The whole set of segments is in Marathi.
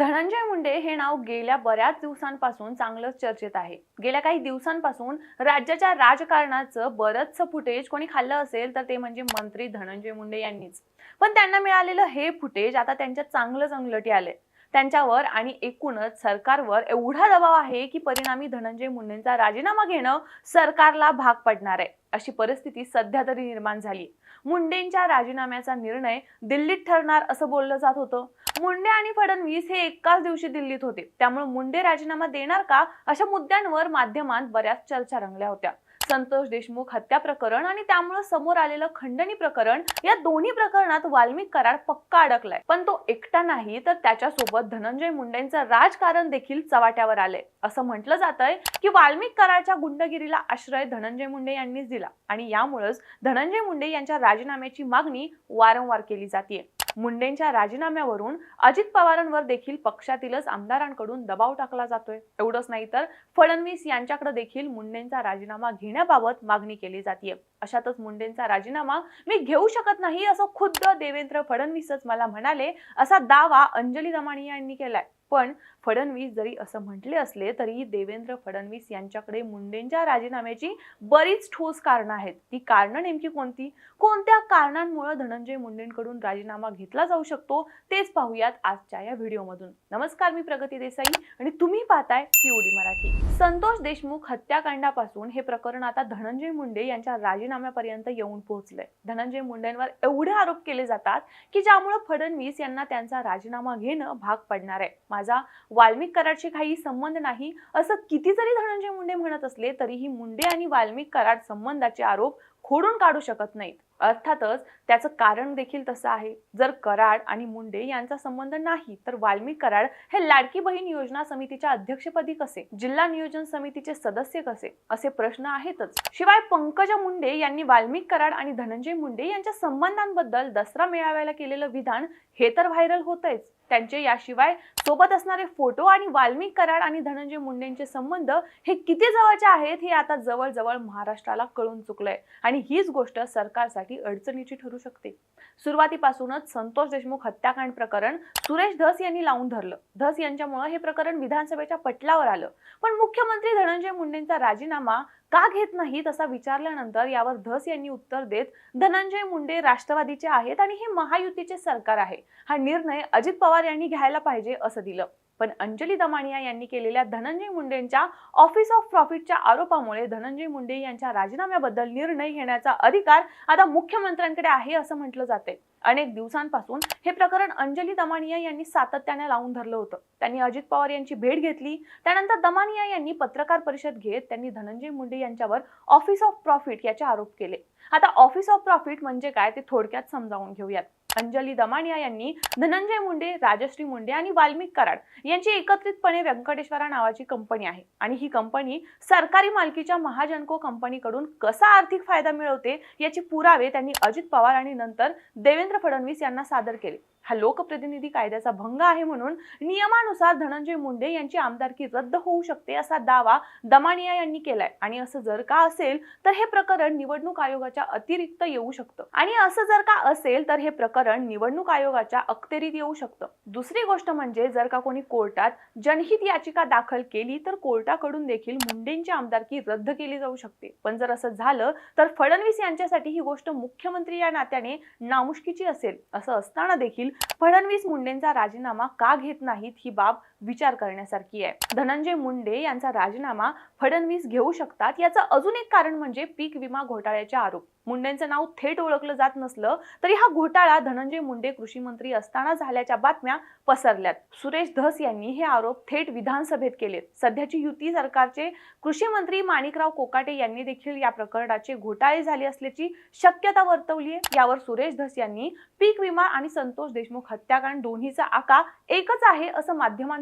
धनंजय मुंडे हे नाव गेल्या बऱ्याच दिवसांपासून चांगलंच चर्चेत आहे. गेल्या काही दिवसांपासून राज्याच्या राजकारणाचं बरंचसं फुटेज कोणी खाल्लं असेल तर ते म्हणजे मंत्री धनंजय मुंडे यांनीच. पण त्यांना मिळालेलं हे फुटेज आता त्यांच्या चांगलंच अंगलटी आलंय. त्यांच्यावर आणि एकूणच सरकारवर एवढा दबाव आहे की परिणामी धनंजय मुंडेंचा राजीनामा घेणं सरकारला भाग पडणार आहे. अशी परिस्थिती सध्या तरी निर्माण झाली मुंडेंच्या राजीनाम्याचा निर्णय दिल्लीत ठरणार असं बोललं जात होतं. मुंडे आणि फडणवीस हे एकाच दिवशी दिल्लीत होते. त्यामुळे मुंडे राजीनामा देणार का अशा मुद्द्यांवर माध्यमात बऱ्याच चर्चा रंगल्या होत्या. संतोष देशमुख हत्या प्रकरण आणि त्यामुळे समोर आलेलं खंडणी प्रकरण या दोन्ही प्रकरणात वाल्मिक कराड पक्का अडकलाय. पण तो एकटा नाही तर त्याच्यासोबत धनंजय मुंडेंचं राजकारण देखील चवाट्यावर आलंय. असं म्हटलं जातंय की वाल्मिक कराडच्या गुंडगिरीला आश्रय धनंजय मुंडे यांनीच दिला. आणि यामुळेच धनंजय मुंडे यांच्या राजीनाम्याची मागणी वारंवार केली जाते मुंडेंच्या राजीनाम्यावरून अजित पवारांवर देखील पक्षातीलच आमदारांकडून दबाव टाकला जातोय. एवढंच नाही तर फडणवीस यांच्याकडे देखील मुंडेंचा राजीनामा घेण्याबाबत मागणी केली जाते अशातच मुंडेंचा राजीनामा मी घेऊ शकत नाही असं खुद्द देवेंद्र फडणवीसच मला म्हणाले असा दावा अंजली दमाणी यांनी केलाय. पण फडणवीस जरी असं म्हटले असले तरी देवेंद्र फडणवीस यांच्याकडे मुंडेंच्या राजीनाम्याची बरीच ठोस कारणं आहेत. ती कारणं नेमकी कोणती? कोणत्या कारणांमुळे धनंजय मुंडेंकडून राजीनामा घेतला जाऊ शकतो? तेच पाहूयात आजच्या या व्हिडिओमधून. नमस्कार मी प्रगती देसाई आणि तुम्ही पाहताय P O D Marathi. Santosh Deshmukh हत्याकांडापासून हे प्रकरण आता धनंजय मुंडे यांच्या राजीनाम्यापर्यंत येऊन पोहोचलंय. धनंजय मुंडेंवर एवढे आरोप केले जातात की ज्यामुळे फडणवीस यांना त्यांचा राजीनामा घेणं भाग पडणार आहे. माझा वाल्मिक कराडशी काही संबंध नाही असं किती जरी धनंजय मुंडे म्हणत असले तरीही मुंडे आणि वाल्मिक कराड संबंधाचे आरोप खोडून काढू शकत नाहीत. अर्थातच त्याचं कारण देखील तसं आहे. जर कराड आणि मुंडे यांचा संबंध नाही तर वाल्मिक कराड हे लाडकी बहीण योजना समितीच्या अध्यक्षपदी कसे? जिल्हा नियोजन समितीचे सदस्य कसे? असे प्रश्न आहेतच. शिवाय पंकजा मुंडे यांनी वाल्मिक कराड आणि धनंजय मुंडे यांच्या संबंधांबद्दल दसरा मेळाव्याला केलेलं विधान हे तर व्हायरल होतच त्यांचे याशिवाय सोबत असणारे फोटो आणि वाल्मिक कराड आणि धनंजय मुंडेंचे संबंध हे किती जवळचे आहेत हे आता जवळजवळ महाराष्ट्राला कळून चुकलंय. आणि हीच गोष्ट सरकारसाठी अडचणीची ठरू शकते. सुरुवातीपासूनच संतोष देशमुख हत्याकांड प्रकरण सुरेश धस यांनी लावून धरलं. धस यांच्यामुळे हे प्रकरण विधानसभेच्या पटलावर आलं. पण मुख्यमंत्री धनंजय मुंडेंचा राजीनामा का घेत नाहीत असा विचारल्यानंतर यावर धस यांनी उत्तर देत धनंजय मुंडे राष्ट्रवादीचे आहेत आणि हे महायुतीचे सरकार आहे. हा निर्णय अजित पवार यांनी घ्यायला पाहिजे असं दिलं. पण अंजली दमानिया यांनी केलेल्या धनंजय मुंडेंच्या ऑफिस ऑफ प्रॉफिटच्या आरोपामुळे धनंजय मुंडे यांच्या राजीनाम्याबद्दल निर्णय घेण्याचा अधिकार आता मुख्यमंत्र्यांकडे आहे असं म्हटलं जाते अनेक दिवसांपासून हे प्रकरण अंजली दमानिया यांनी सातत्याने लावून धरलं होतं. त्यांनी अजित पवार यांची भेट घेतली. त्यानंतर दमानिया यांनी पत्रकार परिषद घेत त्यांनी धनंजय मुंडे यांच्यावर ऑफिस ऑफ प्रॉफिट याचे आरोप केले. आता ऑफिस ऑफ प्रॉफिट म्हणजे काय ते थोडक्यात समजावून घेऊयात. अंजली दमानिया यांनी धनंजय मुंडे राजश्री मुंडे आणि वाल्मिक कराड यांची एकत्रितपणे व्यंकटेश्वरा नावाची कंपनी आहे. आणि ही कंपनी सरकारी मालकीच्या महाजनको कंपनीकडून कसा आर्थिक फायदा मिळवते याचे पुरावे त्यांनी अजित पवार आणि नंतर देवेंद्र फडणवीस यांना सादर केले. हा लोकप्रतिनिधी कायद्याचा भंग आहे म्हणून नियमानुसार धनंजय मुंडे यांची आमदारकी रद्द होऊ शकते असा दावा दमानिया यांनी केलाय. आणि असं जर का असेल तर हे प्रकरण निवडणूक आयोगाच्या अतिरिक्त येऊ शकतं. आणि असं जर का असेल तर हे प्रकरण निवडणूक आयोगाच्या अखतेरीत येऊ शकतं. दुसरी गोष्ट म्हणजे जर का कोणी कोर्टात जनहित याचिका दाखल केली तर कोर्टाकडून देखील मुंडेंची आमदारकी रद्द केली जाऊ शकते. पण जर असं झालं तर फडणवीस यांच्यासाठी ही गोष्ट मुख्यमंत्री या नात्याने नामुष्कीची असेल. असं असताना देखील फडणवीस मुंडेंचा राजीनामा का घेत नाहीत ही बाब विचार करण्यासारखी आहे. धनंजय मुंडे यांचा राजीनामा फडणवीस घेऊ शकतात याचं अजून एक कारण म्हणजे पीक विमा घोटाळ्याचे आरोप. मुंडेंचं नाव थेट ओळखलं जात नसलं तरी हा घोटाळा धनंजय मुंडे कृषी मंत्री असताना झाल्याच्या बातम्या पसरल्यात. सुरेश धस यांनी हे आरोप थेट विधानसभेत केलेत सध्याची युती सरकारचे कृषी मंत्री माणिकराव कोकाटे यांनी देखील या प्रकरणाचे घोटाळे झाले असल्याची शक्यता वर्तवली आहे यावर सुरेश धस यांनी पीक विमा आणि संतोष देशमुख हत्याकांड दोन्हीचा आका एकच आहे असं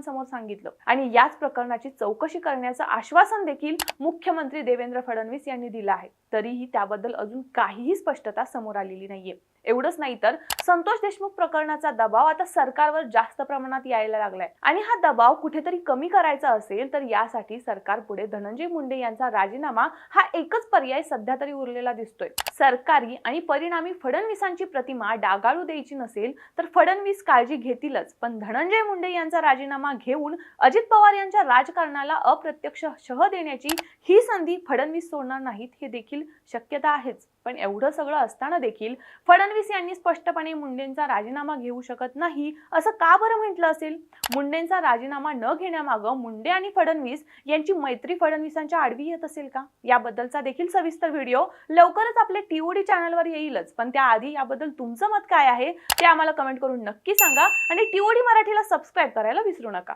माध्यमांसमोर सांगितलं. आणि याच प्रकरणाची चौकशी करण्याचं आश्वासन देखील मुख्यमंत्री देवेंद्र फडणवीस यांनी दिलं आहे. तरीही त्याबद्दल अजून काहीही स्पष्टता समोर आलेली नाहीये. एवढंच नाही तर संतोष देशमुख प्रकरणाचा दबाव आता सरकारवर जास्त प्रमाणात यायला लागलाय. आणि हा दबाव कुठेतरी कमी करायचा असेल तर यासाठी सरकार पुढे धनंजय मुंडे यांचा राजीनामा हा एकच पर्याय सध्या तरी उरलेला दिसतोय. सरकारी आणि परिणामी फडणवीसांची प्रतिमा डागाळू द्यायची नसेल तर फडणवीस काळजी घेतीलच. पण धनंजय मुंडे यांचा राजीनामा घेऊन अजित पवार यांच्या राजकारणाला अप्रत्यक्ष शह देण्याची ही संधी फडणवीस सोडणार नाहीत हे देखील शक्यता आहेच. पण एवढं सगळं असताना देखील फडणवीस यांनी स्पष्टपणे मुंडेंचा राजीनामा घेऊ शकत नाही असं का बरं म्हटलं असेल? मुंडेंचा राजीनामा न घेण्यामागं मुंडे आणि फडणवीस यांची मैत्री फडणवीसांच्या आडवी येत असेल का? याबद्दलचा देखील सविस्तर व्हिडिओ लवकरच आपल्या टीओडी चॅनलवर येईलच. पण त्याआधी याबद्दल तुमचं मत काय आहे ते आम्हाला कमेंट करून नक्की सांगा आणि टीओडी मराठीला सबस्क्राईब करायला विसरू नका.